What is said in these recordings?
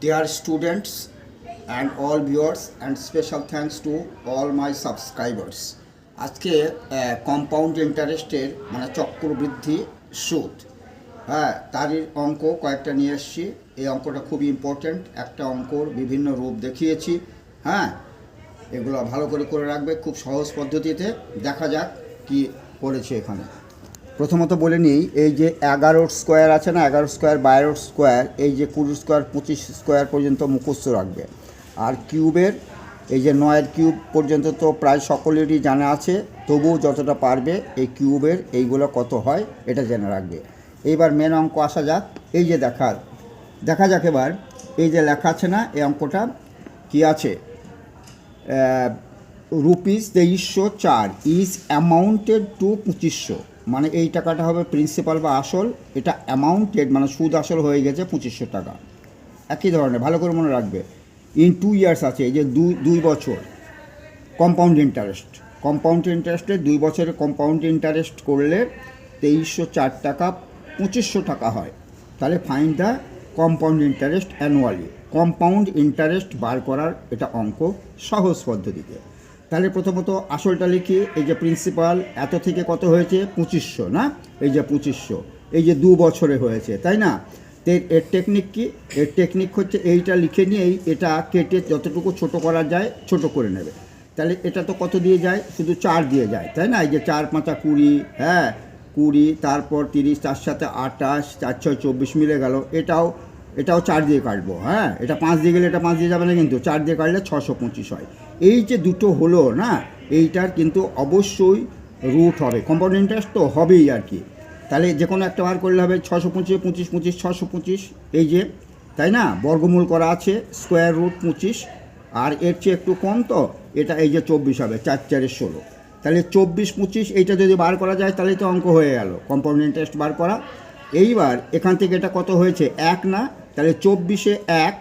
Dear students and all viewers, and special thanks to all my subscribers. আজকে compound ইন্টারেস্টের মানে চক্রবৃদ্ধি সুদ। হ্যাঁ তারই অঙ্ক কয়েকটা নিয়ে এসেছি। এই অঙ্কটা খুবই ইম্পর্ট্যান্ট একটা অঙ্কর বিভিন্ন রূপ দেখিয়েছি। হ্যাঁ এগুলো ভালো করে করে রাখবে খুব সহজ পদ্ধতিতে। দেখা যাক কি করেছে এখানে। প্রথমত বলে নিই, এই যে এগারো স্কোয়ার আছে না, এগারো স্কোয়ার বারো স্কোয়ার এই যে কুড়ি স্কোয়ার, পঁচিশ স্কোয়ার পর্যন্ত মুখস্থ রাখবে। আর কিউবের এই যে নয়ের কিউব পর্যন্ত তো প্রায় সকলেরই জানা আছে, তবুও যতটা পারবে এই কিউবের এইগুলো কত হয়, এটা জেনে রাখবে। এইবার মেন অঙ্ক আসা যাক, এই যে দেখা দেখা যাক এবার, এই যে লেখা আছে না, এই অঙ্কটা কি আছে? রুপিস তেইশশো চার ইজ অ্যামাউন্টেড টু পঁচিশশো। মানে এই টাকাটা হবে প্রিন্সিপাল বা আসল, এটা অ্যামাউন্টেড মানে সুদ আসল হয়ে গেছে পঁচিশশো টাকা। একই ধরনের, ভালো করে মনে রাখবে। ইন টু ইয়ার্স আছে, এই যে দুই দুই বছর কম্পাউন্ড ইন্টারেস্ট কম্পাউন্ড ইন্টারেস্টে দুই বছরের কম্পাউন্ড ইন্টারেস্ট করলে তেইশশো চার টাকা, পঁচিশশো টাকা হয়। তাহলে find the compound interest annually compound interest বার করার এটা অঙ্ক সহজ পদ্ধতিতে। তাহলে প্রথমত আসলটা লিখি, এই যে প্রিন্সিপাল এত থেকে কত হয়েছে? পঁচিশশো, না? এই যে পঁচিশশো, এই যে দু বছরে হয়েছে, তাই না? তো এর- টেকনিক কি? এর টেকনিক হচ্ছে এইটা লিখে নিয়েই এটা কেটে যতটুকু ছোট করা যায়, ছোট করে নেবে। তাহলে এটা তো কত দিয়ে যায়? শুধু চার দিয়ে যায়, তাই না? এই যে চার পাঁচা কুড়ি হ্যাঁ? কুড়ি, তারপর তিরিশ, তার সাথে আটাশ চার, ছয়, চব্বিশ মিলে গেল। এটাও এটাও চার দিয়ে কাটবো হ্যাঁ? এটা পাঁচ দিয়ে গেলে এটা পাঁচ দিয়ে যাবে না কিন্তু, চার দিয়ে কাটলে ছশো পঁচিশ হয়। এই যে দুটো হলো, না, এইটার কিন্তু অবশ্যই রুট হবে। কম্পাউন্ড ইন্টারেস্ট তো হবেই আর কি। তাহলে যে কোনো একটা বার করলে হবে ছশো পঁচিশ পঁচিশ পঁচিশ, ছশো পঁচিশ, এই যে, তাই না? বর্গমূল করা আছে স্কোয়ার রুট পঁচিশ, আর এর চেয়ে একটু কম তো, এটা এই যে চব্বিশ হবে, চার চারের ষোলো। তাহলে চব্বিশ, পঁচিশ, এইটা যদি বার করা যায়, তাহলে তো অঙ্ক হয়ে গেল। কম্পাউন্ড ইন্টারেস্ট বার করা এইবার এখান থেকে এটা কত হয়েছে? এক না? তাহলে চব্বিশে এক,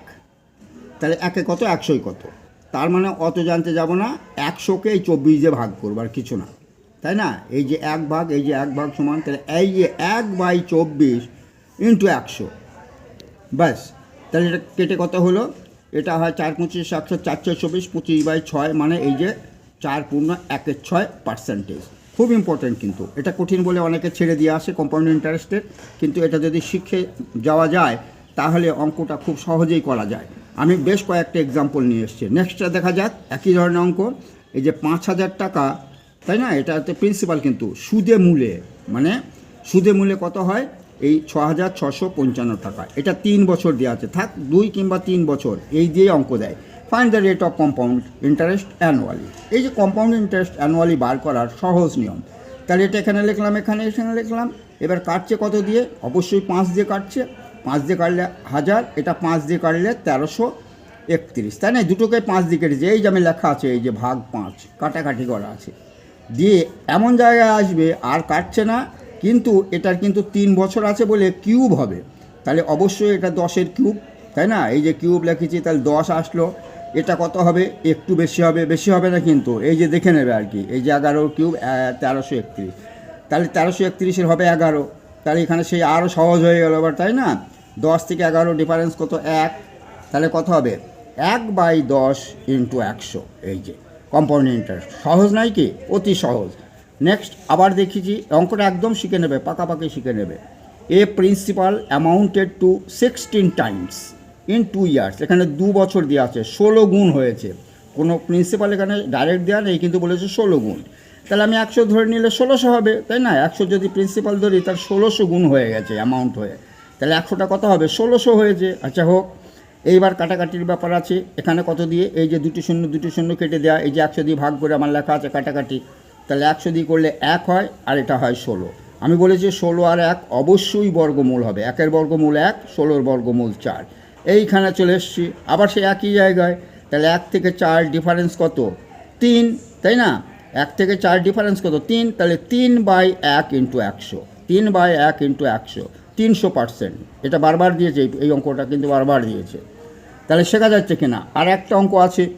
তাহলে একে কত? একশোই কত? তার মানে অত জানতে যাব না একশোকে এই চব্বিশ দিয়ে ভাগ করব আর কিছু না। তাই না? এই যে এক ভাগ, এই যে এক ভাগ সমান, তাহলে এই যে এক বাই চব্বিশ ইন্টু একশো। ব্যাস, তাহলে এটা কেটে কত হলো? এটা হয় চার পঁচিশ একশো চার ছয় চব্বিশ, পঁচিশ বাই ছয় মানে এই যে চার পূর্ণ একের ছয় পার্সেন্টেজ খুব ইম্পর্ট্যান্ট কিন্তু। এটা কঠিন বলে অনেকে ছেড়ে দিয়ে আসে কম্পাউন্ড ইন্টারেস্টের কিন্তু এটা যদি শিখে যাওয়া যায়, তাহলে অঙ্কটা খুব সহজেই করা যায়। আমি বেশ কয়েকটা এক্সাম্পল নিয়ে এসেছি। নেক্সটটা দেখা যাক, একই ধরনের অঙ্ক। এই যে পাঁচ হাজার টাকা, তাই না? এটা হচ্ছে প্রিন্সিপাল কিন্তু, সুদে মূলে। মানে সুদে মূলে কত হয়? এই ছ হাজার ছশো পঞ্চান্ন টাকা। এটা তিন বছর দেওয়া আছে। থাক, দুই কিংবা তিন বছর, এই দিয়ে অঙ্ক দেয়। Find the rate of compound interest annually এই যে কম্পাউন্ড ইন্টারেস্ট অ্যানুয়ালি বার করার সহজ নিয়ম। তাহলে এটা এখানে লিখলাম, এখানে এখানে লিখলাম। এবার কাটছে কত দিয়ে? অবশ্যই পাঁচ দিয়ে কাটছে। পাঁচ দিয়ে কাটলে হাজার, এটা পাঁচ দিয়ে কাটলে তেরোশো একত্রিশ। তাই না? দুটোকে পাঁচ দিয়ে কেটেছে। এই যে আমি লেখা আছে, এই যে ভাগ পাঁচ, কাটাকাটি করা আছে। দিয়ে এমন জায়গায় আসবে, আর কাটছে না, কিন্তু এটার কিন্তু তিন বছর আছে বলে কিউব হবে। তাহলে অবশ্যই এটা দশের কিউব তাই না? এই যে কিউব লিখেছি, তাহলে দশ আসলো। এটা কত হবে? একটু বেশি হবে বেশি হবে না কিন্তু। এই যে দেখে নেবে আর কি। এই যে এগারো কিউব তেরোশো একত্রিশ। তাহলে তেরোশো একত্রিশের হবে এগারো। তাহলে এখানে সেই আরও সহজ হয়ে গেল এবার তাই না? দশ থেকে এগারো ডিফারেন্স কত? এক। তাহলে কত হবে? এক বাই দশ ইন্টু একশো। এই যে কম্পাউন্ড ইন্টারেস্ট সহজ নয় কি? অতি সহজ। নেক্সট আবার দেখিছি অঙ্কটা একদম শিখে নেবে, পাকাপাকি শিখে নেবে। A principal amounted to sixteen times in two years এখানে দু বছর দেওয়া আছে, ষোলো গুণ হয়েছে। কোনো প্রিন্সিপাল এখানে ডাইরেক্ট দেওয়া নেই, কিন্তু বলেছে ষোলো গুণ। তাহলে আমি একশো ধরে নিলে ষোলোশো হবে, তাই না? একশো যদি প্রিন্সিপাল ধরি, তার ষোলোশো গুণ হয়ে গেছে অ্যামাউন্ট হয়ে। তাহলে একশোটা কত হবে? ষোলোশো হয়েছে। আচ্ছা হোক, এইবার কাটাকাটির ব্যাপার আছে। এখানে কত দিয়ে? এই যে দুটি শূন্য দুটি শূন্য কেটে দেওয়া এই যে একশো দিয়ে ভাগ করে আমার লেখা আছে কাটাকাটি। তাহলে একশো দিয়ে করলে এক হয়, আর এটা হয় ষোলো। আমি বলেছি ষোলো আর এক অবশ্যই বর্গমূল হবে। একের বর্গমূল এক, ষোলোর বর্গমূল চার। এইখানে চলে এসছি। আবার সে একই জায়গায়। তাহলে এক থেকে চার ডিফারেন্স কত? তিন, তাই না? এক থেকে চার ডিফারেন্স কত? তিন, তাহলে তিন বাই এক ইন্টু একশো। তিন বাই এক ইন্টু একশো। তিনশো পার্সেন্ট এটা বারবার দিয়েছে, এই- এই অঙ্কটা কিন্তু বারবার দিয়েছে। তাহলে শেখা যাচ্ছে কিনা আর একটা অঙ্ক আছে।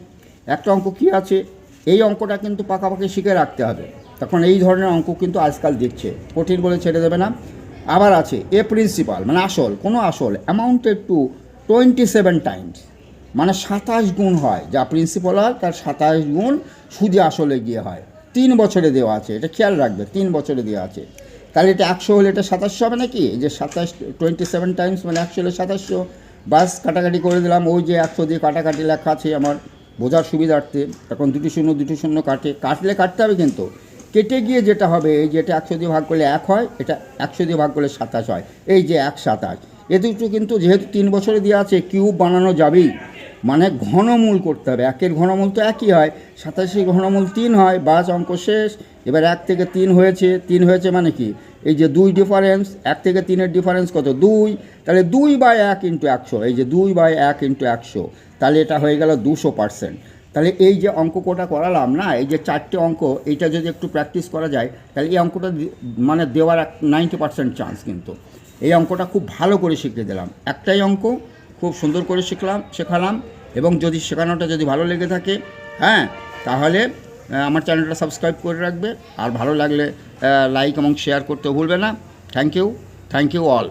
একটা অঙ্ক কি আছে? এই অঙ্কটা কিন্তু পাকাপাকি শিখে রাখতে হবে। তখন এই ধরনের অঙ্ক কিন্তু আজকাল দিচ্ছে। কঠিন বলে ছেড়ে দেবে না। আবার আছে, এ প্রিন্সিপাল মানে আসল, কোনো আসল amounted to twenty seven times মানে সাতাশ গুণ হয়। যা প্রিন্সিপাল হয়, তার সাতাশ গুণ সুদে আসলে গিয়ে হয়। তিন বছরে দেওয়া আছে, এটা খেয়াল রাখবে, তিন বছরে দেওয়া আছে। তাহলে এটা একশো হলে এটা সাতাশশো হবে নাকি? যে সাতাশ টোয়েন্টি সেভেন টাইমস মানে একশো হলে সাতাশশো। বাস কাটাকাটি করে দিলাম, ওই যে একশো দিয়ে কাটাকাটি লেখা আছে আমার বোঝার সুবিধার্থে। এখন দুটি শূন্য দুটি শূন্য কাটে। কাটলে কাটতে হবে কিন্তু। কেটে গিয়ে যেটা হবে, এই যে এটা একশো দিয়ে ভাগ করলে এক হয়, এটা একশো দিয়ে ভাগ করলে সাতাশ হয়। এই যে এক সাতাশ। এ দুটো কিন্তু যেহেতু তিন বছরে দেওয়া আছে কিউব বানানো যাবেই। মানে ঘনমূল করতে হবে। একের ঘনমূল তো একই হয়, সাতাশি ঘনমূল তিন হয় বাস অঙ্ক শেষ। এবার এক থেকে তিন হয়েছে তিন হয়েছে মানে কি? এই যে দুই ডিফারেন্স এক থেকে তিনের ডিফারেন্স কত? দুই। তাহলে দুই বাই এক ইন্টু একশো। এই যে দুই বাই এক ইন্টু একশো। তাহলে এটা হয়ে গেল দুশো পার্সেন্ট তাহলে এই যে অঙ্ক কোটা করালাম না, এই যে চারটে অঙ্ক, এইটা যদি একটু প্র্যাকটিস করা যায়, তাহলে এই অঙ্কটা মানে দেওয়ার এক নাইনটি পার্সেন্ট চান্স কিন্তু। এই অঙ্কটা খুব ভালো করে শিখিয়ে দিলাম। একটাই অঙ্ক খুব সুন্দর করে শিখলাম, শেখালাম এবং যদি শেখানোটা যদি ভালো লেগে থাকে হ্যাঁ তাহলে আমার চ্যানেলটা সাবস্ক্রাইব করে রাখবে। আর ভালো লাগলে লাইক এবং শেয়ার করতে ভুলবে না। Thank you thank you all